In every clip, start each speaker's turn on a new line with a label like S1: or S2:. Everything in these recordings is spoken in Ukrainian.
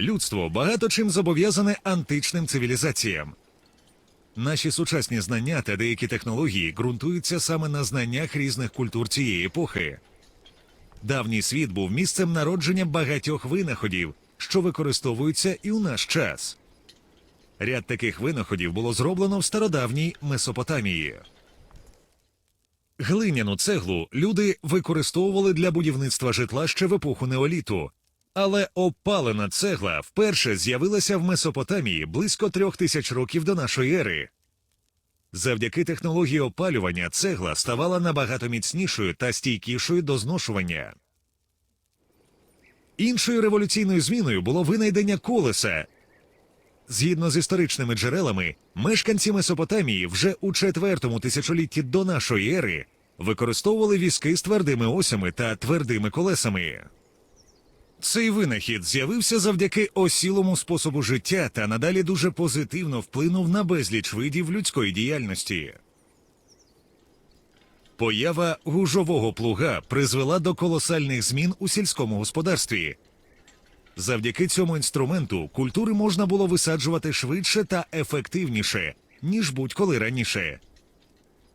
S1: Людство багато чим зобов'язане античним цивілізаціям. Наші сучасні знання та деякі технології ґрунтуються саме на знаннях різних культур цієї епохи. Давній світ був місцем народження багатьох винаходів, що використовуються і у наш час. Ряд таких винаходів було зроблено в стародавній Месопотамії. Глиняну цеглу люди використовували для будівництва житла ще в епоху неоліту. Але опалена цегла вперше з'явилася в Месопотамії близько трьох тисяч років до нашої ери. Завдяки технології опалювання цегла ставала набагато міцнішою та стійкішою до зношування. Іншою революційною зміною було винайдення колеса. Згідно з історичними джерелами, мешканці Месопотамії вже у четвертому тисячолітті до нашої ери використовували візки з твердими осями та твердими колесами. Цей винахід з'явився завдяки осілому способу життя та надалі дуже позитивно вплинув на безліч видів людської діяльності. Поява гужового плуга призвела до колосальних змін у сільському господарстві. Завдяки цьому інструменту культури можна було висаджувати швидше та ефективніше, ніж будь-коли раніше.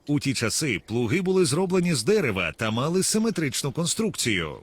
S1: У ті часи плуги були зроблені з дерева та мали симетричну конструкцію.